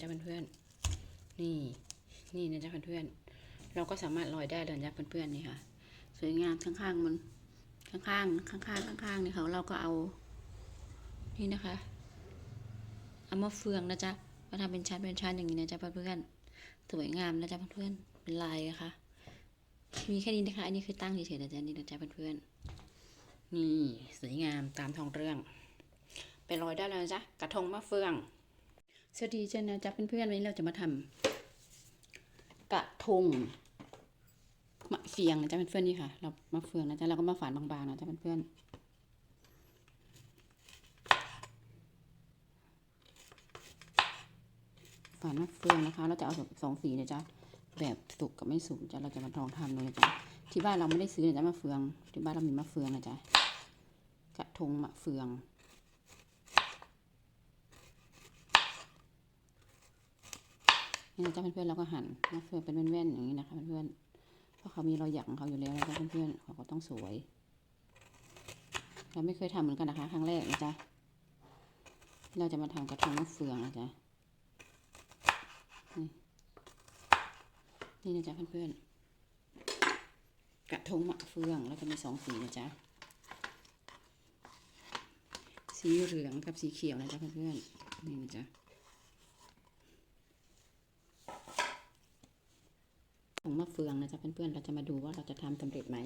จ๊ะเพื่อนๆนี่ นี่นะจ๊ะเพื่อนๆเราก็สามารถลอยได้เลยนะจ๊ะเพื่อนๆนี่ค่ะ สวยงามข้างๆมันข้างๆข้างๆข้างๆนี่เขาเราก็เอา นี่นะคะเอามาเฟืองนะจ๊ะมาทำเป็นชั้นเป็นชั้นอย่างนี้นะจ๊ะเพื่อนๆสวยงามนะจ๊ะเพื่อนๆเป็นลายนะคะมีแค่นี้นะคะอันนี้คือตั้งเฉยๆนะจ๊ะนี่นะจ๊ะเพื่อนๆนี่สวยงามตามทองเรื่อง ไปลอยได้แล้วนะจ๊ะกระทงมะเฟือง สวัสดีจ้านะจ๊ะเพื่อนๆวันนี้เราจะมาทำกระทงมะเฟืองนะจ๊ะเพื่อนๆนี่ค่ะ เรามะเฟืองนะจ๊ะเราก็มาฝานบางๆนะจ๊ะเพื่อนๆฝานมะเฟืองนะคะ เราจะเอาสองสีนะจ๊ะแบบสุกกับไม่สุกจ้ะเราจะมาลองทำเลยนะจ๊ะที่บ้านเราไม่ได้ซื้อนะจ๊ะมะเฟือง ที่บ้านเรามีมะเฟืองนะจ๊ะกระทงมะเฟือง นี่นะจ๊ะเพื่อนๆเราก็หั่นมะเฟืองเป็นแว่นๆอย่างนี้นะคะเพื่อนๆเพราะเขามีรอยหยักของเขาอยู่แล้วนะจ๊ะเพื่อนๆเขาก็ต้องสวย เราไม่เคยทำเหมือนกันนะคะ ครั้งแรกนะจ๊ะเราจะมาทำกระทงมะเฟืองนะจ๊ะนี่นี่นะจ๊ะเพื่อนๆกระทงมะเฟืองแล้วก็มีสองสีนะจ๊ะสีเหลืองกับสีเขียวนะจ๊ะเพื่อนๆนี่นะจ๊ะ ของมะเฟืองนะจ๊ะเพื่อนๆเราจะมาดูว่าเราจะทำสำเร็จไหม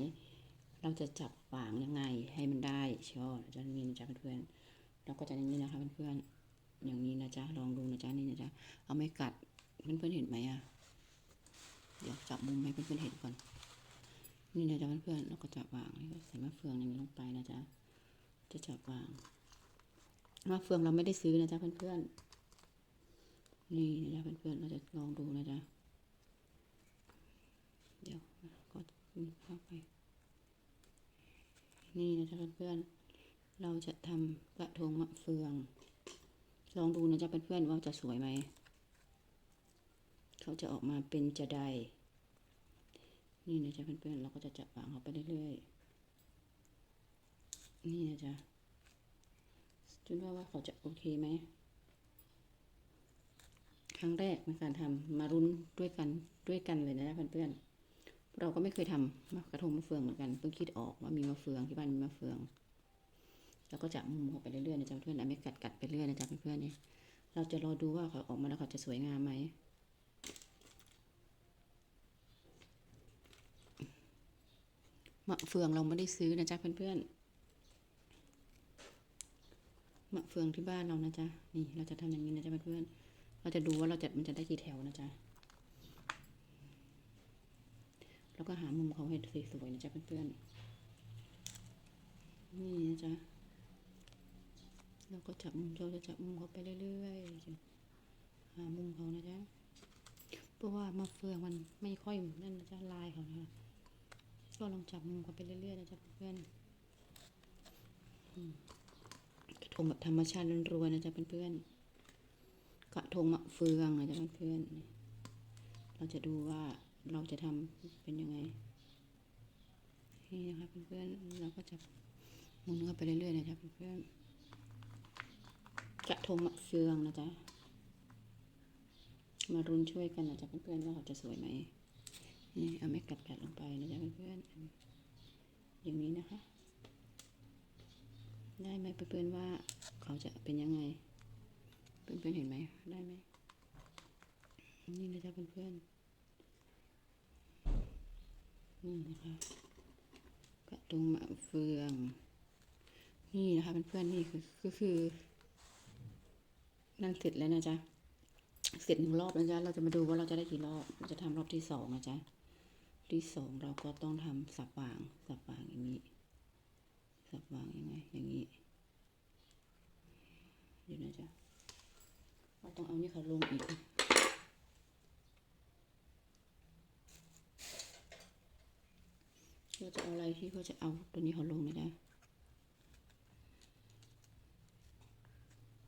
เราจะจับฝางยังไงให้มันได้ช่อจะนี่นะจ๊ะเพื่อนๆเราก็จะอย่างนี้นะคะเพื่อนๆอย่างนี้นะจ๊ะลองดูนะจ๊ะนี่นะจ๊ะเอาไม่กัดเพื่อนๆเห็นไหมอะเดี๋ยวจับมุมให้เพื่อนๆเห็นก่อน นี่นะจ๊ะเพื่อนๆเราก็จับวางแล้วก็ใส่มะเฟืองอย่างนี้ลงไปนะจ๊ะจะจับวางมะเฟืองเราไม่ได้ซื้อนะจ๊ะเพื่อนๆนี่นะจ๊ะเพื่อนๆเราจะลองดูนะจ๊ะ เดี๋ยว ก็เข้าไป นี่นะจ๊ะเพื่อนๆ เราจะทำกระทงมะเฟือง ลองดูนะจ๊ะเพื่อนๆว่าจะสวยไหม เขาจะออกมาเป็นจะไดนี่นะจ๊ะเพื่อนๆ เราก็จะจับวางเขาไปเรื่อยๆ นี่นะจ๊ะจุนว่าว่าเขาจะโอเคไหม ครั้งแรกในการทำมารุ้นด้วยกันด้วยกันเลยนะเพื่อนๆ เราก็ไม่เคยทำมากระทงมะเฟืองเหมือนกันเพิ่งคิดออกว่ามีมะเฟืองที่บ้านมีมะเฟือง แล้วก็จับมุมเข้าไปเรื่อยๆนะจ๊ะเพื่อนๆไม่กัดกัดไปเรื่อยนะจ๊ะเพื่อนๆนี่เราจะรอดูว่าเขาออกมาแล้วเขาจะสวยงามไหมมะเฟืองเราไม่ได้ซื้อนะจ๊ะเพื่อนๆมะเฟืองที่บ้านเรานะจ๊ะนี่เราจะทำอย่างนี้นะจ๊ะเพื่อนๆเราจะดูว่าเราจะมันจะได้กี่แถวนะจ๊ะ แล้วก็หามุมเขาให้สวยๆนะจ๊ะเพื่อนๆ นี่นะจ๊ะแล้วก็จับมุมเราจะจับมุมเขาไปเรื่อยๆ หามุมเขานะจ๊ะ เพราะว่ามาเฟืองมันไม่ค่อยนั่นนะจ๊ะลายเขานะคะก็ลองจับมุมเขาไปเรื่อยๆนะจ๊ะเพื่อนๆกระทงแบบธรรมชาติล้วนๆนะจ๊ะเพื่อนๆ กระทงมะเฟืองนะจ๊ะเพื่อนๆ เราจะดูว่า เราจะทำเป็นยังไงนี่นะคะเพื่อนๆเราก็จะหมุนเข้าไปเรื่อยๆนะจ๊ะเพื่อนๆกระทงมะเฟืองนะจ๊ะมารุนช่วยกันนะจ๊ะเพื่อนๆว่าเขาจะสวยไหมนี่เอาไม่กัดกัดลงไปนะจ๊ะเพื่อนๆอย่างนี้นะคะ ได้ไหมเพื่อนๆว่าเขาจะเป็นยังไง เพื่อนๆเห็นไหมได้ไหมนี่นะจ๊ะเพื่อนๆ นี่นะคะกระดุมมะเฟือง นี่นะคะเพื่อนๆนี่คือก็คือนั่นเสร็จแล้วนะจ๊ะ เสร็จหนึ่งรอบแล้วจ๊ะ เราจะมาดูว่าเราจะได้กี่รอบ เราจะทำรอบที่สองนะจ๊ะ ที่สองเราก็ต้องทำสับวาง สับวางอย่างนี้ สับวางยังไง อย่างนี้ เดี๋ยวนะจ๊ะ เราต้องเอานี่เขาลงอีก เราจะเอาอะไรที่เขาจะเอาตัวนี้เขาลงไม่ได้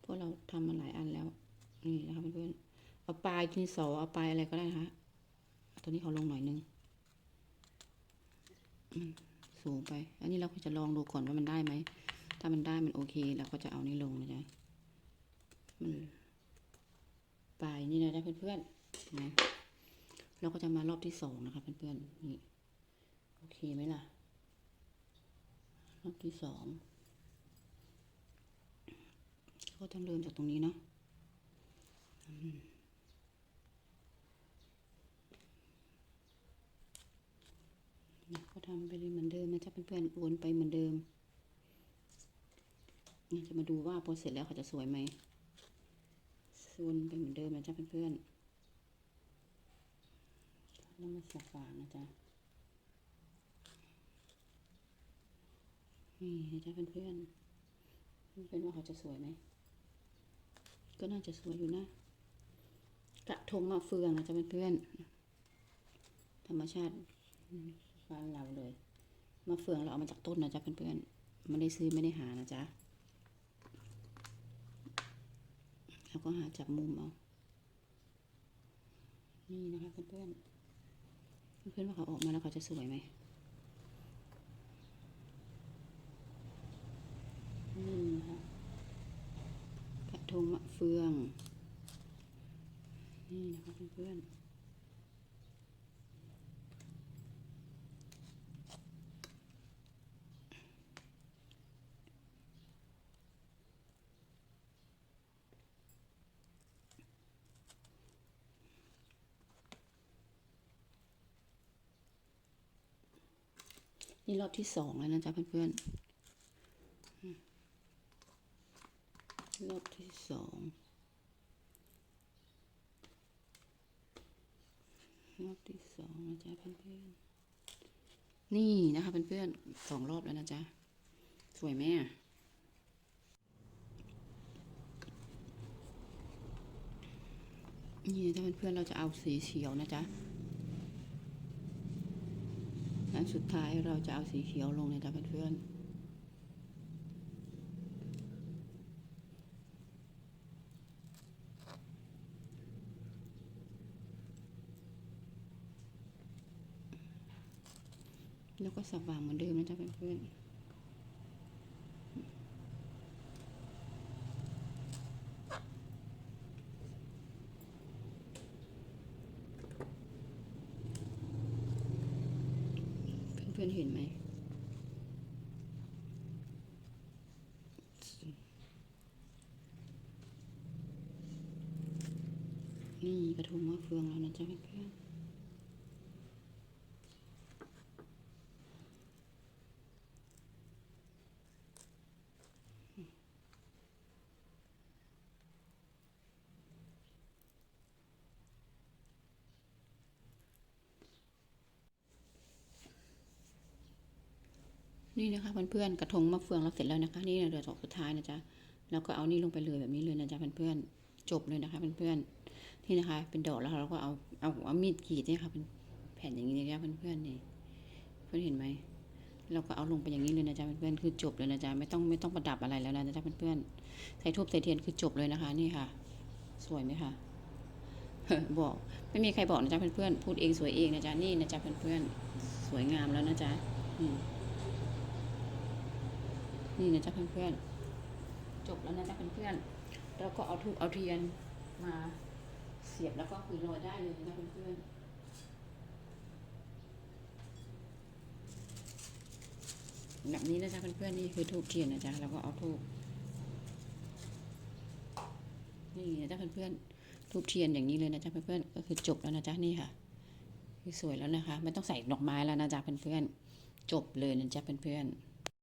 เพราะเราทำมาหลายอันแล้ว นี่นะคะเพื่อนๆเอาปลายดินสอเอาปลายอะไรก็ได้นะคะตัวนี้เขาลงหน่อยนึงสูงไป อันนี้เราก็จะลองดูก่อนว่ามันได้ไหม ถ้ามันได้มันโอเคเราก็จะเอานี่ลงนะจ๊ะมันปลายนี่นะจ๊ะเพื่อนๆนะเราก็จะมารอบที่สองนะคะเพื่อนๆนี่ อเคไหมล่ะรอบที่สองก็ต้องเริ่มจากตรงนี้เนาะนะก็ทำไปเลยเหมือนเดิมนะจ๊ะเพื่อนๆวนไปเหมือนเดิมนี่จะมาดูว่าพอเสร็จแล้วเขาจะสวยไหมวนไปเหมือนเดิมนะจ๊ะเพื่อนๆแล้วมาสับฝานะจ๊ะ นี่นะจ๊ะเพื่อนๆเป็นว่าเขาจะสวยไหม ก็น่าจะสวยอยู่นะ กระทงมะเฟืองนะจ๊ะเพื่อนๆธรรมชาติบ้านเราเลยมะเฟืองเราเอามาจากต้นนะจ๊ะเพื่อนๆไม่ได้ซื้อไม่ได้หานะจ๊ะแล้วก็หาจับมุมเอา นี่นะคะเพื่อนๆเพื่อนๆว่าเขาออกมาแล้วเขาจะสวยไหม นี่นะคะกระทงมะเฟือง นี่นะคะเพื่อนนี่รอบที่สองแล้วนะจ๊ะเพื่อนๆอืม รอบที่สองรอบที่สองนะจ๊ะเพื่อนๆนี่นะคะเพื่อนๆสองรอบแล้วนะจ๊ะ สวยไหมอะนี่ถ้าเพื่อนๆเราจะเอาสีเขียวนะจ๊ะอันสุดท้ายเราจะเอาสีเขียวลงนะจ๊ะเพื่อนๆ แล้วก็สับวางเหมือนเดิมนะจ๊ะเพื่อนๆเพื่อนเห็นไหมนี่กระทงมะเฟืองแล้วนะจ๊ะเพื่อน นี่นะคะเพื่อนๆกระทงมะเฟืองเราเสร็จแล้วนะคะ นี่เหลือดอกสุดท้ายนะจ๊ะแล้วก็เอานี่ลงไปเลยแบบนี้เลยนะจ๊ะเพื่อนๆจบเลยนะคะเพื่อนๆนี่นะคะ เป็นดอกแล้วเราก็เอาเอาเอามีดกรีดเนี่ยค่ะเป็นแผ่นอย่างนี้นะจ๊ะเพื่อนๆนี่เพื่อนเห็นไหมเราก็เอาลงไปอย่างนี้เลยนะจ๊ะเพื่อนๆคือจบเลยนะจ๊ะไม่ต้องไม่ต้องประดับอะไรแล้วนะจ๊ะเพื่อนๆใส่ทูบใส่เทียนคือจบเลยนะคะ นี่ค่ะ สวยไหมคะบอกไม่มีใครบอกนะจ๊ะเพื่อนๆพูดเองสวยเองนะจ๊ะนี่นะจ๊ะเพื่อนๆสวยงามแล้วนะจ๊ะอืม นี่นะจ๊ะเพื่อนๆจบแล้วนะจ๊ะเพื่อนๆแล้วก็เอาทูบเอาเทียนมาเสียบแล้วก็คือโรยได้เลยนะเพื่อนๆแบบนี้นะจ๊ะเพื่อนๆนี่คือทูบเทียนนะจ๊ะแล้วก็เอาทูบนี่นะจ๊ะเพื่อนๆทูบเทียนอย่างนี้เลยนะจ๊ะเพื่อนๆก็คือจบแล้วนะจ๊ะนี่ค่ะคือสวยแล้วนะคะ ไม่ต้องใส่ดอกไม้แล้วนะจ๊ะเพื่อนๆจบเลยนะจ๊ะเพื่อนๆ